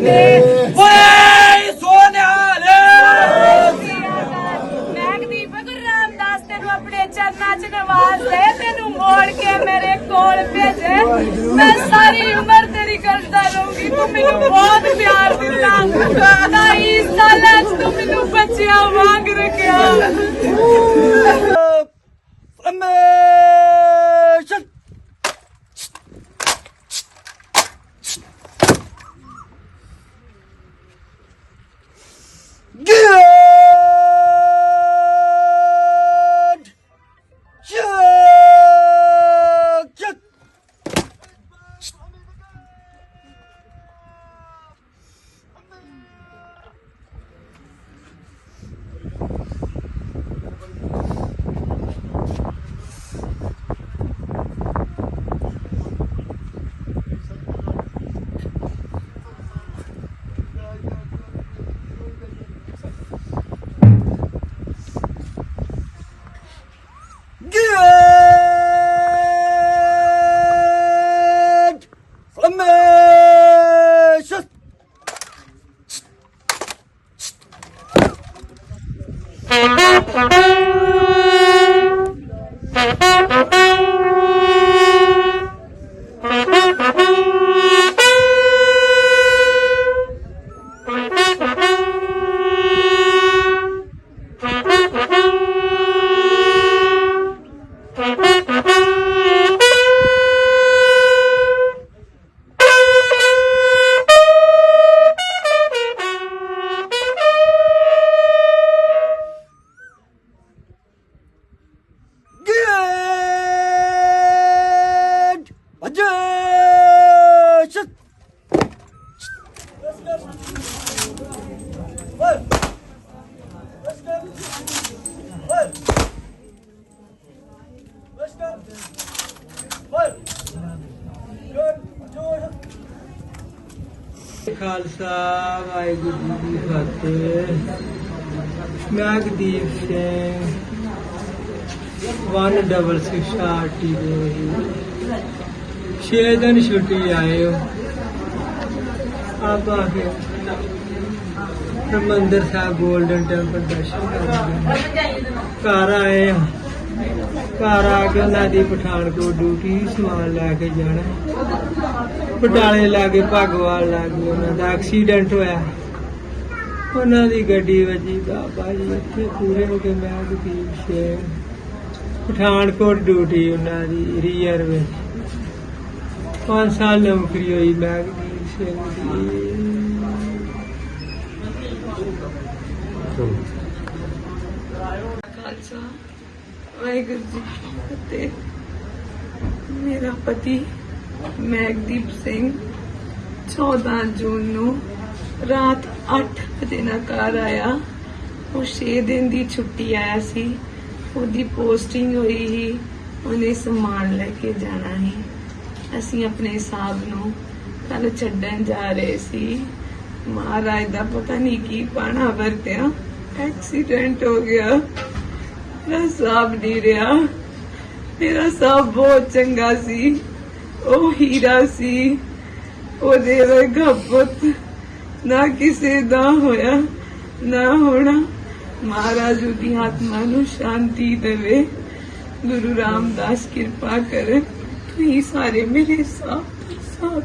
ਓਏ ਸੋਨਿਹਾਲੇ ਮੈਂ ਦੀਪ ਗੁਰੂ ਰਾਮਦਾਸ ਤੈਨੂੰ ਆਪਣੇ ਚਰਨਾਂ 'ਚ ਨਵਾਜ਼ ਦੇ ਤੈਨੂੰ ਮੋੜ ਕੇ ਮੇਰੇ ਕੋਲ ਭੇਜੇ ਮੈਂ ਸਾਰੀ ਉਮਰ ਤੇਰੀ ਕਰਦਾ ਰਹੂੰਗੀ ਤੂੰ ਮੈਨੂੰ ਬਹੁਤ ਪਿਆਰ ਦਿੱਤਾ ਨਾ ਇਸ ਸਾਲਾਂ 'ਚ ਤੂੰ ਮੈਨੂੰ ਬੱਚਿਆਂ ਵਾਂਗ ਰੱਖਿਆ। 好了没？ਖਾਲਸਾ, ਵਾਹਿਗੁਰੂ ਜੀ ਕੀ ਫਤਿਹ। ਮੈਂ ਗਦੀਪ ਸਿੰਘ 1668 ਆਰਟੀ ਦੇ ਛੇ ਦਿਨ ਛੁੱਟੀ ਆਏ ਹੋ ਆਪ ਆ ਕੇ ਹਰਿਮੰਦਰ ਸਾਹਿਬ 골ਡਨ ਟੈਂਪਲ ਦਰਸ਼ਨ ਕਰਦੇ ਘਰ ਆਏ ਹਾਂ। ਘਰ ਆ ਕੇ ਉਹਨਾਂ ਦੀ ਪਠਾਨਕੋਟ ਡਿਊਟੀ ਸਮਾਨ ਲੈ ਕੇ ਜਾਣਾ। ਬਟਾਲੇ ਲਾਗੇ ਭਗਵਾਨ ਲਾਗੇ ਉਹਨਾਂ ਦਾ ਐਕਸੀਡੈਂਟ ਹੋਇਆ। ਉਹਨਾਂ ਦੀ ਗੱਡੀ ਵੱਜੀ ਬਾਬਾ ਜੀ ਇੱਥੇ ਪੂਰੇ ਹੋ ਕੇ ਮੈਂ ਗਦੀਪ ਸਿੰਘ ਪਠਾਨਕੋਟ ਡਿਊਟੀ ਉਹਨਾਂ ਦੀ ਰੀਅਰ ਵਿੱਚ। ਪੰਜ ਸਾਲ ਨੌਕਰੀ ਹੋਈ ਮੈਂ ਗਦੀਪ ਦੀ ਖਾਲਸਾ ਵਾਹਿਗੁਰੂ ਜੀ ਕੀ ਮੇਰਾ ਪਤੀ ਮੈਗਦੀਪ ਸਿੰਘ 14 ਜੂਨ ਨੂੰ ਰਾਤ 8 ਵਜੇ ਨਾਲ ਘਰ ਆਇਆ। ਉਹ 6 ਦਿਨ ਦੀ ਛੁੱਟੀ ਆਇਆ ਸੀ। ਉਹਦੀ ਪੋਸਟਿੰਗ ਹੋਈ ਸੀ, ਉਹਨੇ ਸਮਾਨ ਲੈ ਕੇ ਜਾਣਾ ਸੀ। ਅਸੀਂ ਆਪਣੇ ਸਾਹਿਬ ਨੂੰ ਕੱਲ ਛੱਡਣ ਜਾ ਰਹੇ ਸੀ। ਮਹਾਰਾਜ ਦਾ ਪਤਾ ਨਹੀਂ ਕੀ ਪਾਣਾ ਵਰਤਿਆ। ਐਕਸੀਡੈਂਟ ਹੋ ਗਿਆ। ਮੇਰਾ ਸਾਹਬ ਨਹੀਂ ਰਿਹਾ। ਮੇਰਾ ਸਾਹਬ ਬਹੁਤ ਚੰਗਾ ਸੀ। ਉਹ ਹੀਰਾ ਸੀ। ਉਹਦੇ ਵਰਗਾ ਪੁੱਤ ਨਾ ਕਿਸੇ ਦਾ ਹੋਇਆ, ਨਾ ਹੋਣਾ। ਮਹਾਰਾਜ ਦੀ ਆਤਮਾ ਨੂੰ ਸ਼ਾਂਤੀ ਦੇਵੇ। ਗੁਰੂ ਰਾਮਦਾਸ ਕਿਰਪਾ ਕਰ। ਤੁਸੀਂ ਸਾਰੇ ਮੇਰੇ ਸਾਥ ਸਾਥ